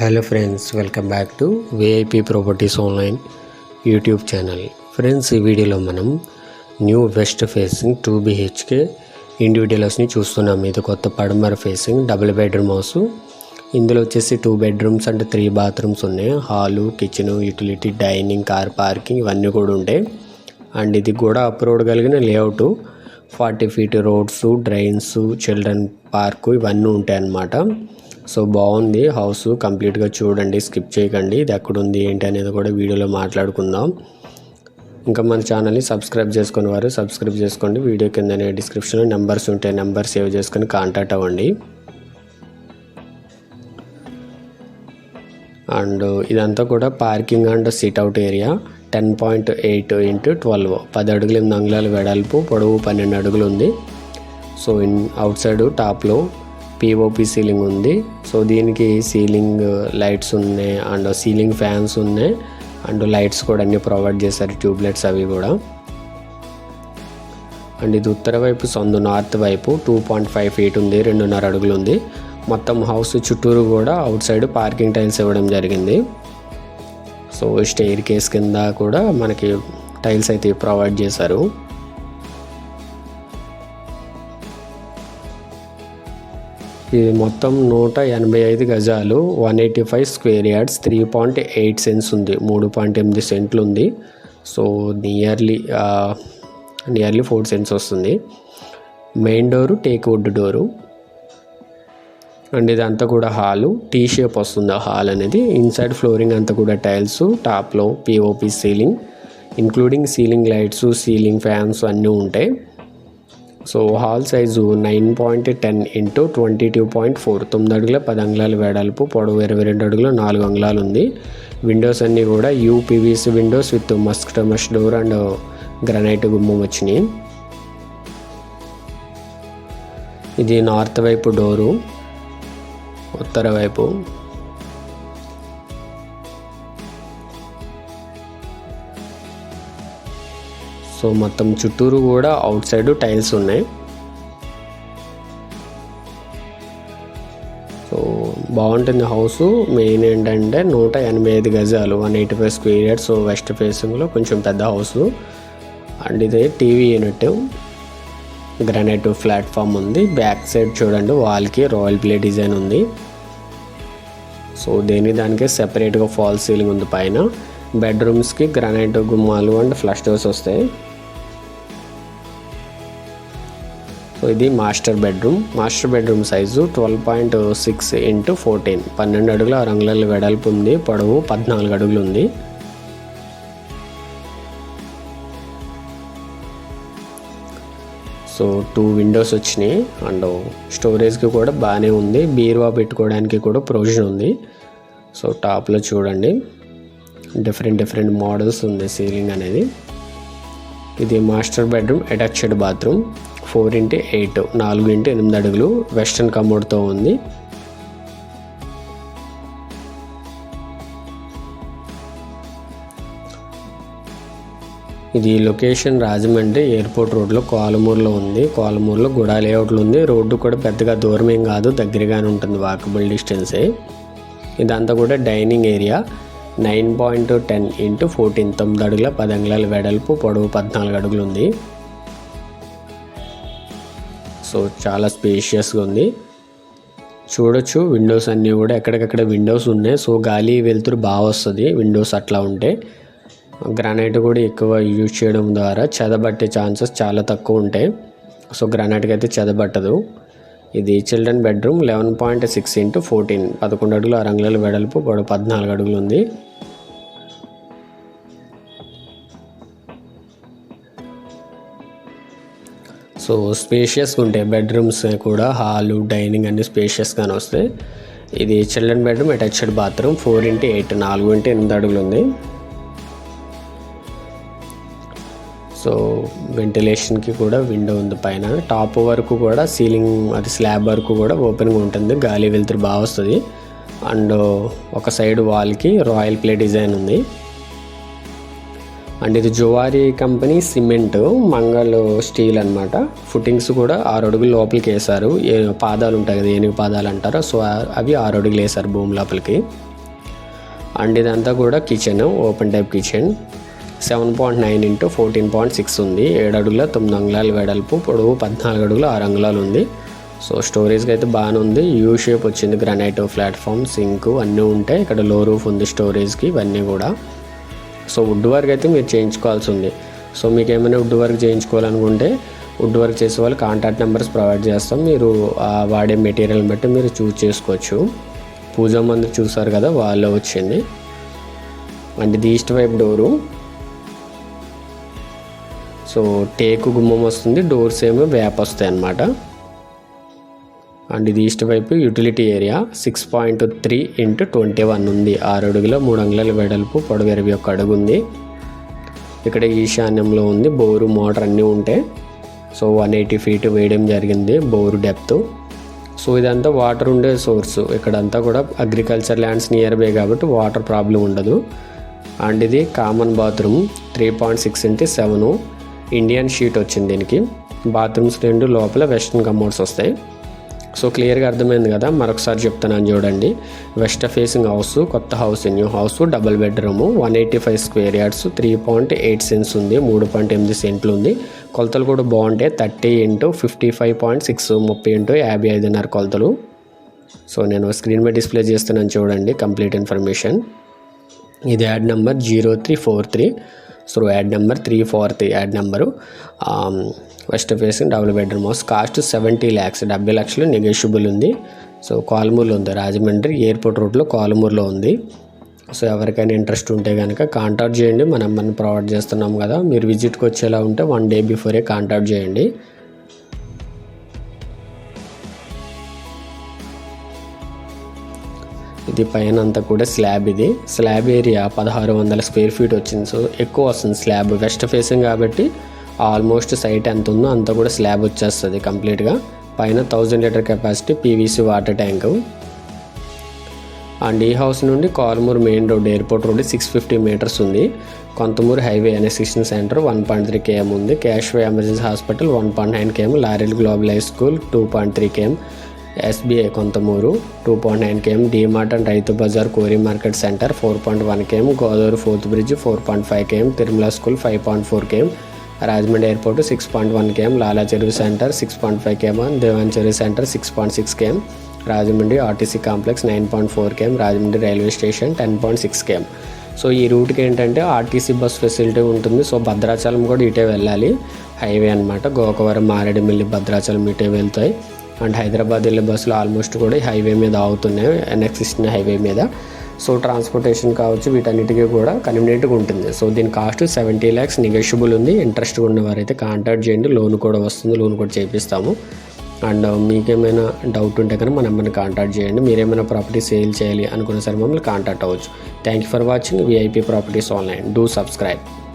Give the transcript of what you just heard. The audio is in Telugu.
Hello friends welcome back to VIP properties online YouTube channel friends ఈ వీడియోలో మనం new west facing two BHK ఇండివిజువల్స్ని చూస్తున్నాం. ఇది కొత్త పడమర ఫేసింగ్ డబుల్ బెడ్రూమ్ హౌస్ ఇందులో వచ్చేసి టూ బెడ్రూమ్స్ అంటే త్రీ బాత్రూమ్స్ ఉన్నాయి. Hall kitchen utility dining car parking ఇవన్నీ కూడా ఉంటాయి. అండ్ ఇది కూడా అప్రోడ్ కలిగిన layout forty feet roads drains children park ఇవన్నీ ఉంటాయి అన్నమాట సో బాగుంది. హౌస్ కంప్లీట్గా చూడండి స్కిప్ చేయకండి. ఇది ఎక్కడుంది ఏంటి అనేది కూడా వీడియోలో మాట్లాడుకుందాం. ఇంకా మన ఛానల్ని సబ్స్క్రైబ్ చేసుకుని వారు సబ్స్క్రైబ్ చేసుకోండి. వీడియో కిందనే డిస్క్రిప్షన్లో నెంబర్స్ ఉంటాయి నెంబర్ సేవ్ చేసుకొని కాంటాక్ట్ అవ్వండి. అండ్ ఇదంతా కూడా parking and sit out area. Ten point eight into twelve. పది అడుగులు ఎనిమిది అంగుళాలు వెడల్పు పొడవు పన్నెండు అడుగులు ఉంది. సో ఇన్ అవుట్ సైడ్ టాప్లో పిఓపి సీలింగ్ ఉంది. సో దీనికి సీలింగ్ లైట్స్ ఉన్నాయి అండ్ సీలింగ్ ఫ్యాన్స్ ఉన్నాయి. అండ్ లైట్స్ కూడా అన్ని ప్రొవైడ్ చేశారు ట్యూబ్ లైట్స్ అవి కూడా. అండ్ ఇది ఉత్తర వైపు సందు నార్త్ వైపు టూ పాయింట్ ఫైవ్ ఫీట్ ఉంది రెండున్నర అడుగులు ఉంది. మొత్తం హౌస్ చుట్టూరు కూడా అవుట్ సైడ్ పార్కింగ్ టైల్స్ ఇవ్వడం జరిగింది. సో స్టెయిర్ కేస్ కింద కూడా మనకి టైల్స్ అయితే ప్రొవైడ్ చేశారు. ఇది మొత్తం నూట ఎనభై ఐదు గజాలు one eighty five square yards three point eight cents ఉంది మూడు పాయింట్ ఎనిమిది సెంట్లు ఉంది. So nearly nearly four cents వస్తుంది. Main door teak wood door. And ఇదంతా కూడా హాలు టీ షేప్ వస్తుంది ఆ హాల్ అనేది. ఇన్సైడ్ ఫ్లోరింగ్ అంతా కూడా టైల్స్ టాప్లో POP ceiling including ceiling lights ceiling fans అన్నీ ఉంటాయి. So hall size nine point ten into twenty two point four. తొమ్మిది అడుగుల పది అంగుళాల వేడల్పు పొడవు ఇరవై రెండు అడుగులు నాలుగు అంగుళాలు ఉంది విండోస్ అన్నీ కూడా యూపీవీసీ విండోస్ విత్ మస్క్ టమస్ డోర్ అండ్ గ్రనైట్ గుమ్మం వచ్చినాయి. ఇది నార్త్ వైపు డోరు ఉత్తర వైపు. సో మొత్తం చుట్టూరు కూడా అవుట్ సైడ్ టైల్స్ ఉన్నాయి. సో బాగుంటుంది హౌస్. మెయిన్ ఏంటంటే నూట ఎనభై ఐదు గజాలు one eighty five square yards so west ఫేసింగ్లో కొంచెం పెద్ద హౌస్. అండ్ ఇదే టీవీ యూనిట్ గ్రానైట్ ప్లాట్ఫామ్ ఉంది. బ్యాక్ సైడ్ చూడండి వాల్కి రాయల్ ప్లే డిజైన్ ఉంది. సో దేని దానికి సెపరేట్గా ఫాల్ సీలింగ్ ఉంది పైన. బెడ్రూమ్స్కి గ్రానైట్ గుమ్మాలు అండ్ ఫ్లష్ డోర్స్ వస్తాయి. సో ఇది master bedroom. Master bedroom size twelve point six into fourteen. పన్నెండు అడుగుల ఆరు అంగుళాల వెడల్పు ఉంది. పొడవు పద్నాలుగు అడుగులు ఉంది. సో టూ విండోస్ వచ్చినాయి. అండ్ స్టోరేజ్కి కూడా బాగానే ఉంది. బీరువా పెట్టుకోవడానికి కూడా ప్రొవిజన్ ఉంది. సో టాప్లో చూడండి. డిఫరెంట్ డిఫరెంట్ మోడల్స్ ఉంది సీలింగ్ అనేది. ఇది master bedroom attached bathroom. Four into eight నాలుగు ఇంటూ ఎనిమిది అడుగులు వెస్ట్రన్ కమోడ్తో ఉంది. ఇది లొకేషన్ రాజమండ్రి ఎయిర్పోర్ట్ రోడ్లో కోలమూరులో ఉంది. కోలమూరులో గుడా లేఅవుట్లు ఉంది. రోడ్డు కూడా పెద్దగా దూరం ఏం కాదు దగ్గరగానే ఉంటుంది వాకబుల్ డిస్టెన్సే. ఇదంతా కూడా dining area. Nine point ten into fourteen తొమ్మిది అడుగుల పది అంగుళాల వెడల్పు పొడవు పద్నాలుగు అడుగులు ఉంది. సో చాలా స్పేషియస్గా ఉంది. చూడొచ్చు విండోస్ అన్నీ కూడా ఎక్కడికక్కడ విండోస్ ఉన్నాయి. సో గాలి వెలుతురు బాగా వస్తుంది విండోస్ అట్లా ఉంటే. గ్రానైట్ కూడా ఎక్కువ యూజ్ చేయడం ద్వారా చెదబట్టే ఛాన్సెస్ చాలా తక్కువ ఉంటాయి. సో గ్రానైట్కి అయితే చెదబట్టదు. ఇది children bedroom eleven point six into fourteen పదకొండు అడుగులు ఆరు అంగుళాల వెడల్పు పొడవు పద్నాలుగు అడుగులు ఉంది. సో స్పేషియస్గా ఉంటాయి. బెడ్రూమ్స్ కూడా హాలు డైనింగ్ అన్ని స్పేషియస్గానే వస్తాయి. ఇది children bedroom attached bathroom four into eight నాలుగు ఇంటూ ఎనిమిది అడుగులు ఉంది. సో వెంటిలేషన్కి కూడా విండో ఉంది పైన. టాప్ వరకు కూడా సీలింగ్ అది స్లాబ్ వరకు కూడా ఓపెన్గా ఉంటుంది. గాలి వెలుతురు బాగా వస్తుంది. అండ్ ఒక సైడ్ వాల్కి రాయల్ ప్లే డిజైన్ ఉంది. అండ్ ఇది Zuari company cement Mangal steel అనమాట ఫుటింగ్స్ కూడా ఆరు అడుగులు లోపలికి వేశారు. ఏ పాదాలు ఉంటాయి కదా ఏనుగు పాదాలు అంటారు సో అవి ఆరు అడుగులు వేశారు భూమి లోపలికి. అండ్ ఇదంతా కూడా kitchen open type kitchen seven point nine into fourteen point six ఉంది. ఏడు అడుగుల తొమ్మిది అంగుళాలు వెడల్పు పొడవు పద్నాలుగు అడుగులు ఆరు అంగుళాలు ఉంది. సో స్టోరేజ్కి అయితే బాగానే ఉంది. యూ షేప్ వచ్చింది గ్రానైట్ ప్లాట్ఫామ్ సింక్ అన్నీ ఉంటాయి. ఇక్కడ లో రూఫ్ ఉంది స్టోరేజ్కి ఇవన్నీ కూడా. సో వుడ్ వర్క్ అయితే మీరు చేయించుకోవాల్సి ఉంది సో మీకు ఏమైనా వుడ్ వర్క్ చేయించుకోవాలనుకుంటే వుడ్ వర్క్ చేసే వాళ్ళు కాంటాక్ట్ నెంబర్స్ ప్రొవైడ్ చేస్తాం. మీరు వాడే మెటీరియల్ బట్టి మీరు చూస్ చేసుకోవచ్చు. పూజా మంది చూసారు కదా వాళ్ళు వచ్చింది. అంటే ఇది ఈస్ట్ వైపు డోరు సో టేకు గుమ్మం వస్తుంది డోర్స్ ఏమో వేప వస్తాయి అన్నమాట అండ్ ఇది ఈస్ట్ వైపు utility area six point three into twenty one ఉంది. ఆరు అడుగుల మూడు అంగుళాల వెడల్పు పొడవు ఇరవై ఒక్క అడుగు ఉంది. ఇక్కడ ఈశాన్యంలో ఉంది బోరు మోటార్ అన్నీ ఉంటాయి సో వన్ ఎయిటీ ఫీట్ వేయడం జరిగింది బోరు డెప్త్. సో ఇదంతా వాటర్ ఉండే సోర్స్. ఇక్కడంతా కూడా అగ్రికల్చర్ ల్యాండ్స్ నియర్ బై కాబట్టి వాటర్ ప్రాబ్లం ఉండదు. అండ్ ఇది common bathroom three point six into seven. Indian seat వచ్చింది దీనికి. బాత్రూమ్స్ రెండు లోపల వెస్ట్రన్ కమోడ్స్ వస్తాయి. సో క్లియర్గా అర్థమైంది కదా మరొకసారి చెప్తున్నాను చూడండి. వెస్ట్ ఫేసింగ్ హౌస్ కొత్త house new house double bedroom one eighty five square yards three point eight cents ఉంది మూడు పాయింట్ ఎనిమిది సెంట్లు ఉంది. కొలతలు కూడా బాగుంటాయి thirty into fifty five point six ముప్పై ఇంటూ యాభై ఐదున్నర కొలతలు. సో నేను స్క్రీన్ మీద డిస్ప్లే చేస్తున్నాను చూడండి కంప్లీట్ ఇన్ఫర్మేషన్. ఇది ad number zero three four three. So ad number three four three ad number west facing double bedroom house cost seventy lakhs డెబ్బై లక్షలు నెగోషియబుల్ ఉంది. సో కాలుమూరులో ఉంది. రాజమండ్రి ఎయిర్పోర్ట్ రోడ్లో కాలుమూరులో ఉంది. సో ఎవరికైనా ఇంట్రెస్ట్ ఉంటే కనుక కాంటాక్ట్ చేయండి. మనం మనం ప్రొవైడ్ చేస్తున్నాం కదా. మీరు విజిట్కి వచ్చేలా ఉంటే వన్ డే బిఫోరే కాంటాక్ట్ చేయండి. ఇది పైన అంతా కూడా స్లాబ్ ఇది. స్లాబ్ ఏరియా పదహారు వందల స్క్వేర్ ఫీట్ వచ్చింది. సో ఎక్కువ వస్తుంది స్లాబ్ వెస్ట్ ఫేసింగ్ కాబట్టి ఆల్మోస్ట్ సైట్ ఎంత ఉందో అంతా కూడా స్లాబ్ వచ్చేస్తుంది కంప్లీట్గా పైన thousand litre capacity PVC water tank and ఈ హౌస్ నుండి Kalamur main road airport road six fifty metres ఉంది. Konthamuru highway ఎన్ఎస్సిషన్ centre one point three KM ఉంది. క్యాష్వే emergency hospital one point nine KM Laurel global high school two point three KM SBI Konthamuru two point nine KM DMart and Rythu Bazar Kori market centre four point one KM Godavari fourth bridge four point five KM Tirumala school five point four KM Rajahmundry airport six point one KM Lala Cheruvu centre six point five KM Devan Cheruvu centre six point six KM Rajahmundry RTC complex nine point four KM Rajahmundry railway station ten point six KM. So ఈ రూట్కి ఏంటంటే ఆర్టీసీ బస్ ఫెసిలిటీ ఉంటుంది. సో భద్రాచలం కూడా ఇటే వెళ్ళాలి. హైవే అనమాట గోకవరం మారేడుమిల్లి భద్రాచలం ఇటే వెళ్తాయి. అండ్ హైదరాబాద్ వెళ్ళే బస్సులు ఆల్మోస్ట్ కూడా హైవే మీద ఆగుతున్నాయి నెక్స్ట్ హైవే మీద. సో ట్రాన్స్పోర్టేషన్ కావచ్చు వీటన్నిటికీ కూడా కన్వీనియంట్గా ఉంటుంది. సో దీని కాస్ట్ సెవెంటీ ల్యాక్స్ నెగోషియబుల్ ఉంది. ఇంట్రెస్ట్ ఉన్నవారైతే కాంటాక్ట్ చేయండి. లోన్ కూడా వస్తుంది. లోన్ కూడా చేపిస్తాము. అండ్ మీకేమైనా డౌట్ ఉంటే కనుక మన నెంబర్ని కాంటాక్ట్ చేయండి. మీరేమైనా ప్రాపర్టీ సేల్ చేయాలి అనుకున్న సరే మమ్మల్ని కాంటాక్ట్ అవ్వచ్చు. Thank you for watching VIP properties online do subscribe